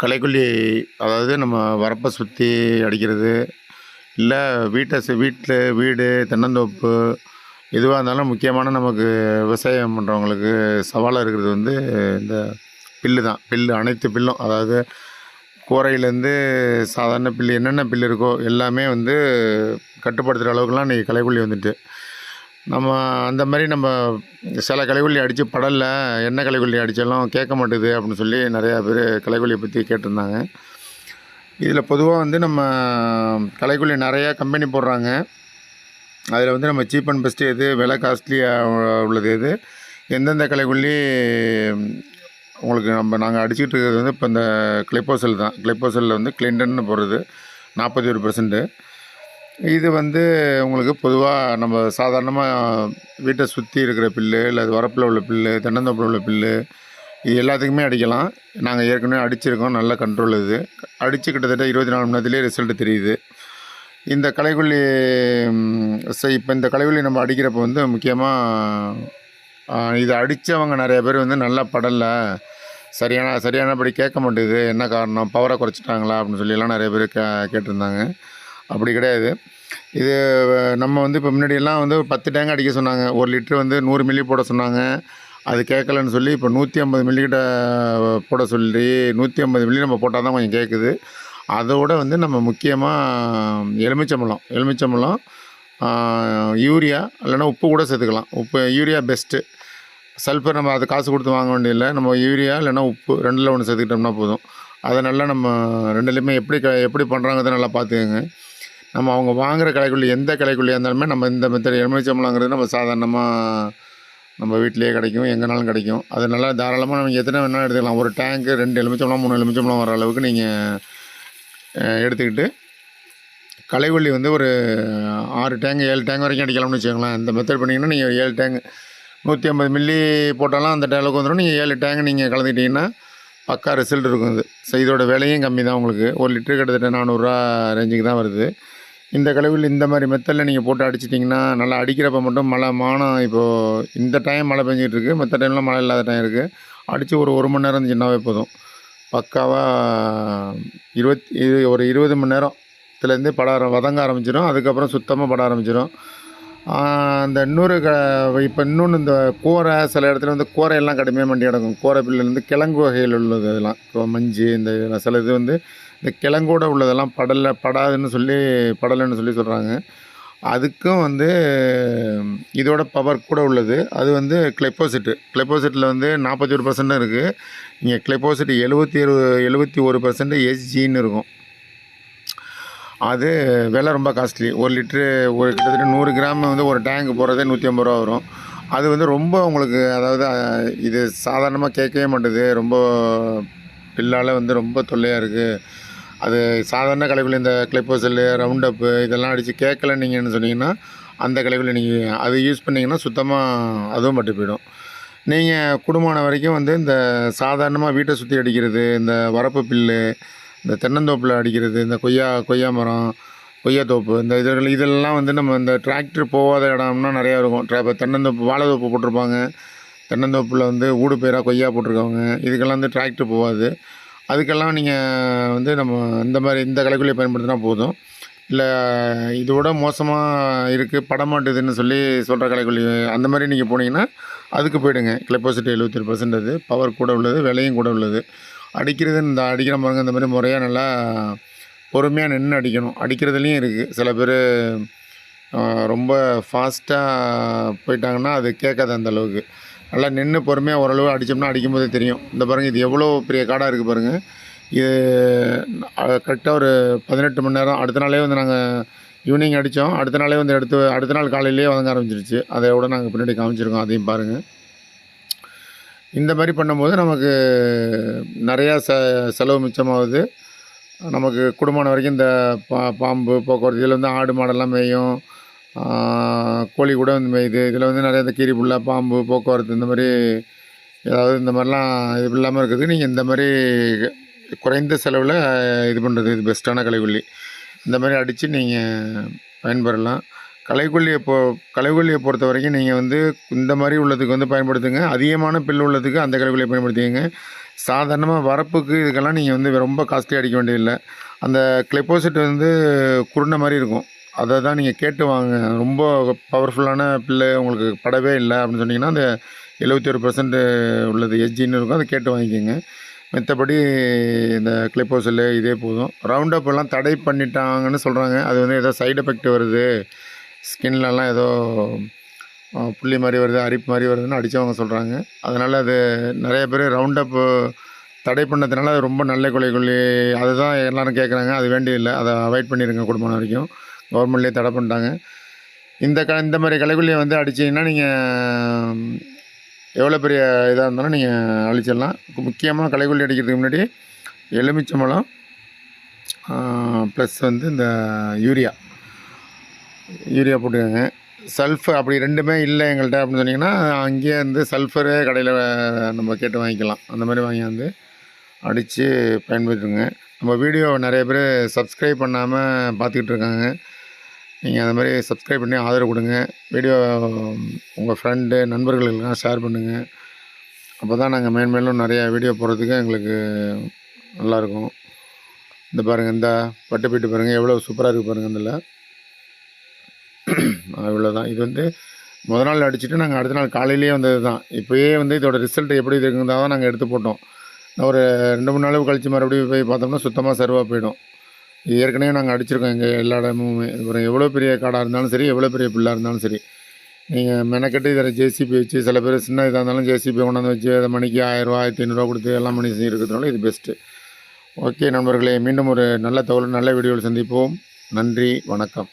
களைக்கொல்லி அதாவது நம்ம வரப்பை சுற்றி அடிக்கிறது இல்லை வீட்டை சு- வீட்டில் வீடு தென்னந்தோப்பு எதுவாக இருந்தாலும் முக்கியமான நமக்கு விவசாயம் பண்ணுறவங்களுக்கு சவாலாக இருக்கிறது வந்து இந்த பில்லு தான். பில்லு அனைத்து பில்லும் அதாவது கூரையிலேருந்து சாதாரண பில்லு என்னென்ன பில்லு இருக்கோ எல்லாமே வந்து கட்டுப்படுத்துகிற அளவுக்குலாம் இன்றைக்கி களைக்கொல்லி வந்துட்டு. நம்ம அந்த மாதிரி நம்ம சில கலைகொல்லி அடித்து படலில் என்ன கலைகொல்லி அடித்தாலும் கேட்க மாட்டேது அப்படின்னு சொல்லி நிறையா பேர் கலைகொல்லியை பற்றி கேட்டிருந்தாங்க. இதில் பொதுவாக வந்து நம்ம களைக்கொல்லி நிறையா கம்பெனி போடுறாங்க. அதில் வந்து நம்ம சீப் அண்ட் பெஸ்ட்டு எது விலை காஸ்ட்லியாக உள்ளது எது எந்தெந்த கலைக்குள்ளி உங்களுக்கு நம்ம நாங்கள் அடிச்சுட்டு இருக்கிறது வந்து இப்போ இந்த கிளிப்போசல் தான். கிளிப்போசலில் வந்து கிளின்டன்னு போடுறது நாற்பத்தி ஒரு பர்சன்ட்டு இது வந்து உங்களுக்கு பொதுவாக நம்ம சாதாரணமாக வீட்டை சுற்றி இருக்கிற பில்லு இல்லை அது வரப்பில் உள்ள பில்லு தென்னந்தோப்பில் உள்ள பில்லு இது எல்லாத்துக்குமே அடிக்கலாம். நாங்கள் ஏற்கனவே அடிச்சிருக்கோம் நல்ல கண்ட்ரோல் இது. அடித்து கிட்டத்தட்ட இருபத்தி நாலு மணி நேரத்துலேயே ரிசல்ட் தெரியுது. இந்த களைக்கொல்லி இப்போ இந்த களைக்கொல்லி நம்ம அடிக்கிறப்ப வந்து முக்கியமாக இதை அடித்தவங்க நிறைய பேர் வந்து நல்லா படலை. சரியான சரியானபடி கேட்க மாட்டேங்குது. என்ன காரணம்? பவரை குறைச்சிட்டாங்களா? அப்படின்னு சொல்லிலாம் நிறைய பேர் கே கேட்டிருந்தாங்க. அப்படி கிடையாது. இது நம்ம வந்து இப்போ முன்னாடியெல்லாம் வந்து ஒரு பத்து டேங்க் அடிக்க சொன்னாங்க. ஒரு லிட்ரு வந்து நூறு மில்லி போட சொன்னாங்க. அது கேட்கலன்னு சொல்லி இப்போ நூற்றி ஐம்பது மில்லிக்கிட்ட போட சொல்லி நூற்றி ஐம்பது மில்லி நம்ம போட்டால் தான் கொஞ்சம் கேட்குது அதோட வந்து நம்ம முக்கியமாக எலுமிச்சம்பழம் எலுமிச்சம்பழம் யூரியா இல்லைன்னா உப்பு கூட சேர்த்துக்கலாம். உப்பு யூரியா பெஸ்ட்டு சல்ஃபர் நம்ம அது காசு கொடுத்து வாங்க வேண்டியதில்லை. நம்ம யூரியா இல்லைன்னா உப்பு ரெண்டில் ஒன்று சேர்த்துக்கிட்டோம்னா போதும். அதை நல்லா நம்ம ரெண்டுலேயுமே எப்படி க எப்படி பண்ணுறாங்கிறத நல்லா பார்த்துக்கோங்க. நம்ம அவங்க வாங்குகிற கடைக்குள்ளே எந்த கடைக்குள்ளே இருந்தாலுமே நம்ம இந்த மெத்தட் எலுமிச்சம்பழங்கிறது நம்ம சாதாரணமாக நம்ம வீட்டிலேயே கிடைக்கும் எங்கேனாலும் கிடைக்கும். அது நல்லா தாராளமாக நம்ம எத்தனை வேணாலும் எடுத்துக்கலாம். ஒரு டேங்க்கு ரெண்டு எலுமிச்சம்பழம் மூணு எலுமிச்சம்பழம் வர அளவுக்கு நீங்கள் எடுத்துக்கிட்டு களைக்கொல்லி வந்து ஒரு ஆறு டேங்க் ஏழு டேங்க் வரைக்கும் அடிக்கலாம்னு வச்சுக்கோங்களேன். இந்த மெத்தட் பண்ணிங்கன்னா நீங்கள் ஏழு டேங்க் நூற்றி ஐம்பது மில்லி போட்டாலும் அந்த டேலுக்கு வந்துடும். நீங்கள் ஏழு டேங்க் நீங்கள் கலந்துக்கிட்டிங்கன்னா பக்கா ரிசல்ட் இருக்கும் இது ஸோ இதோட விலையும் கம்மி தான் உங்களுக்கு. ஒரு லிட்டரு கிட்டத்தட்ட நானூறுரூவா ரேஞ்சுக்கு தான் வருது. இந்த கழிவில் இந்த மாதிரி மெத்தடில் நீங்கள் போட்டு அடிச்சிட்டிங்கன்னா நல்லா அடிக்கிறப்ப மட்டும் மழை மானம் இப்போது இந்த டைம் மழை பெஞ்சிட்டு இருக்கு மற்ற டைமில் மழை இல்லாத டைம் இருக்குது அடித்து ஒரு ஒரு மணி நேரம் இருந்துச்சுன்னாவே போதும். பக்காவாக இருபத்தி இரு- ஒரு இருபது மணி நேரத்துலேருந்து பட வதங்க ஆரம்பிச்சிடும் அதுக்கப்புறம் சுத்தமாக பட ஆரம்பிச்சிடும் அந்த இன்னொரு க இப்போ இன்னொன்று இந்த கூரை சில இடத்துல வந்து கூரையெல்லாம் கடுமையாக மண்டி கிடக்கும். கூரை பிள்ளைலேருந்து கிழங்கு வகையில் உள்ளது அதெல்லாம். இப்போ மஞ்சு இந்த இதெல்லாம் சில இது வந்து இந்த கிழங்கோட உள்ளதெல்லாம் படலை படாதுன்னு சொல்லி படலைன்னு சொல்லி சொல்கிறாங்க அதுக்கும் வந்து இதோட பவர் கூட உள்ளது. அது வந்து கிளைப்போசிட்டு கிளைப்போசிட்டில் வந்து நாற்பத்தி ஒரு பர்சன்ட் இருக்குது இங்கே கிளைப்போசிட் எழுபத்தி இரு எழுபத்தி ஒரு பர்சன்ட் எஸ்ஜின்னு இருக்கும். அது விலை ரொம்ப காஸ்ட்லி ஒரு லிட்ரு ஒரு கிட்டத்தட்ட நூறு கிராம் வந்து ஒரு டேங்க் போகிறதே நூற்றி ஐம்பது ரூபா வரும். அது வந்து ரொம்ப உங்களுக்கு அதாவது இது சாதாரணமாக கேட்கவே மாட்டேது. ரொம்ப பில்லால் வந்து ரொம்ப தொல்லையாக இருக்குது அது சாதாரண கலைக்குள்ள இந்த கிளைப்போசல் ரவுண்டப்பு இதெல்லாம் அடித்து கேட்கல நீங்கள்னு சொன்னீங்கன்னா அந்த கலைக்குள்ள நீங்கள் அது யூஸ் பண்ணிங்கன்னா சுத்தமாக அதுவும் பட்டு போயிடும். நீங்கள் குடும்பமான வரைக்கும் வந்து இந்த சாதாரணமாக வீட்டை சுற்றி அடிக்கிறது இந்த வரப்பு பில்லு இந்த தென்னந்தோப்பில் அடிக்கிறது இந்த கொய்யா கொய்யா மரம் கொய்யாத்தோப்பு இந்த இதெல்லாம் இதெல்லாம் வந்து நம்ம இந்த டிராக்டர் போகாத இடம்னா நிறையா இருக்கும். ட்ரா- இப்போ தென்னந்தோப்பு வாழைத்தோப்பு போட்டிருப்பாங்க. தென்னந்தோப்பில் வந்து ஊடு பேராக கொய்யா போட்டிருக்காங்க இதுக்கெல்லாம் வந்து டிராக்டர் போகாது. அதுக்கெல்லாம் நீங்கள் வந்து நம்ம இந்த மாதிரி இந்த கலைக்குள்ளியை பயன்படுத்தினா போதும். இல்லை இதோட மோசமாக இருக்குது படமாட்டுதுன்னு சொல்லி சொல்கிற கலைக்குள்ளி அந்த மாதிரி நீங்கள் போனீங்கன்னா அதுக்கு போயிடுங்க. கிளப்போசிட்டி எழுபத்தி பர்சன்ட் அது பவர் கூட உள்ளது விலையும் கூட உள்ளது. அடிக்கிறது இந்த அடிக்கிற மருங்க இந்த மாதிரி முறையாக நல்லா பொறுமையாக நின்று அடிக்கணும். அடிக்கிறதுலையும் இருக்குது சில பேர் ரொம்ப ஃபாஸ்ட்டாக போயிட்டாங்கன்னா அது கேட்காது அந்தளவுக்கு நல்லா நின்று பொறுமையாக ஓரளவு அடித்தோம்னா அடிக்கும்போது தெரியும். இந்த பாருங்கள் இது எவ்வளோ பெரிய காடாக இருக்குது பாருங்கள் இது கரெக்டாக ஒரு பதினெட்டு மணி நேரம் அடுத்த நாளே வந்து நாங்கள் ஈவினிங் அடித்தோம் அடுத்த நாளே வந்து எடுத்து அடுத்த நாள் காலையிலேயே வதங்க ஆரம்பிச்சிருச்சு. அதை விட நாங்கள் பின்னாடி காமிச்சிருக்கோம் அதையும் பாருங்கள் இந்த மாதிரி பண்ணும்போது நமக்கு நிறையா செ செலவு மிச்சமாகுது. நமக்கு குடும்பம் வரைக்கும் இந்த பா பாம்பு போக்குவரத்து இதில் வந்து ஆடு மாடெல்லாம் மேயும். கோழி கூட மாதிரி இது இதில் வந்து நிறைய இந்த கீரி புல்லா பாம்பு போக்குவரத்து இந்த மாதிரி ஏதாவது இந்த மாதிரிலாம் இது இல்லாமல் இருக்குது. நீங்கள் இந்த மாதிரி குறைந்த செலவில் இது பண்ணுறது இது பெஸ்ட்டான களைக்கொல்லி. இந்த மாதிரி அடித்து நீங்கள் பயன்பெறலாம். களைக்கொல்லியை பொ களைக்கொல்லியை பொறுத்த வரைக்கும் நீங்கள் வந்து இந்த மாதிரி உள்ளதுக்கு வந்து பயன்படுத்துங்க. அதிகமான பில் உள்ளதுக்கு அந்த களைக்கொல்லியை பயன்படுத்திக்கங்க. சாதாரணமாக வரப்புக்கு இதுக்கெல்லாம் நீங்கள் வந்து ரொம்ப காஸ்ட்லி அடிக்க வேண்டியதில்லை. அந்த கிளைப்போசிட் வந்து குருணை மாதிரி இருக்கும். அதை தான் நீங்கள் கேட்டு வாங்க ரொம்ப பவர்ஃபுல்லான பில்லு உங்களுக்கு படவே இல்லை அப்படின்னு சொன்னீங்கன்னா அந்த எழுபத்தி ஒரு பர்சன்ட் உள்ளது எஸ்ஜின்னு இருக்கும் அதை கேட்டு வாங்கிக்கோங்க. மற்றபடி இந்த கிளிப்போசல் இதே போதும். ரவுண்டப் எல்லாம் தடை பண்ணிட்டாங்கன்னு சொல்கிறாங்க அது வந்து ஏதோ சைடு எஃபெக்ட் வருது. ஸ்கின்லலாம் ஏதோ புள்ளி மாதிரி வருது அரிப்பு மாதிரி வருதுன்னு அடித்தவங்க சொல்கிறாங்க அதனால் அது நிறைய பேர் ரவுண்ட் அப் தடை பண்ணதுனால அது ரொம்ப நல்ல கொலை கொல்லி அதுதான் எல்லோரும் கேட்குறாங்க அது வேண்டியதில்லை. அதை அவாய்ட் பண்ணிடுங்க குடும்பம் வரைக்கும். கவர்மெண்ட்லேயே தடை பண்ணிட்டாங்க. இந்த க இந்த மாதிரி களைக்கொல்லியை வந்து அடிச்சிங்கன்னா நீங்கள் எவ்வளோ பெரிய இதாக இருந்தாலும் நீங்கள் அழிச்சிடலாம். முக்கியமாக களைக்கொல்லி அடிக்கிறதுக்கு முன்னாடி எலுமிச்சம்பழம் ப்ளஸ் வந்து இந்த யூரியா. யூரியா போட்டுக்கோங்க. சல்ஃபர் அப்படி ரெண்டுமே இல்லை எங்கள்கிட்ட அப்படின்னு சொன்னிங்கன்னா அங்கேயே வந்து சல்ஃபரு கடையில் நம்ம கேட்டு வாங்கிக்கலாம். அந்த மாதிரி வாங்கி வந்து அடித்து பயன்படுத்துங்க நம்ம வீடியோ நிறைய பேர் சப்ஸ்கிரைப் பண்ணாமல் பார்த்துக்கிட்டு இருக்காங்க. நீங்கள் அந்த மாதிரி சப்ஸ்கிரைப் பண்ணி ஆதரவு கொடுங்க. வீடியோ உங்கள் ஃப்ரெண்டு நண்பர்களுக்கெல்லாம் ஷேர் பண்ணுங்கள் அப்போ தான் நாங்கள் மேன்மேலும் நிறையா வீடியோ போடுறதுக்கு எங்களுக்கு நல்லாயிருக்கும். இந்த பாருங்கள் இந்த பட்டுப்பீட்டு பாருங்கள் எவ்வளோ சூப்பராக இருக்குது பாருங்கள் இதில் அவ்வளோதான். இது வந்து முத நாள் அடிச்சுட்டு நாங்கள் அடுத்த நாள் காலையிலேயே வந்தது தான். இப்போயே வந்து இதோட ரிசல்ட் எப்படி இருக்குங்கிறதா தான் நாங்கள் எடுத்து போட்டோம். ஒரு ரெண்டு மூணு நாள் கழித்து மறுபடியும் போய் பார்த்தோம்னா சுத்தமாக சர்வாக போயிடும். ஏற்கனவே நாங்கள் அடிச்சிருக்கோம் எங்கள் எல்லா இடமுமே. அப்புறம் எவ்வளோ பெரிய காடாக இருந்தாலும் சரி எவ்வளோ பெரிய பில்லாக இருந்தாலும் சரி. நீங்கள் மெனக்கட்டு இதில் ஜேசிபி வச்சு சில பேர் சின்ன இதாக இருந்தாலும் ஜேசிபி கொண்டாந்து வச்சு அதை மணிக்கு ஆயிரரூவா ஆயிரத்தி ஐநூறுரூவா கொடுத்து எல்லாம் பண்ணி இருக்கிறதுனால இது பெஸ்ட்டு ஓகே நண்பர்களே மீண்டும் ஒரு நல்ல தகவல் நல்ல வீடியோவில் சந்திப்போம். நன்றி வணக்கம்.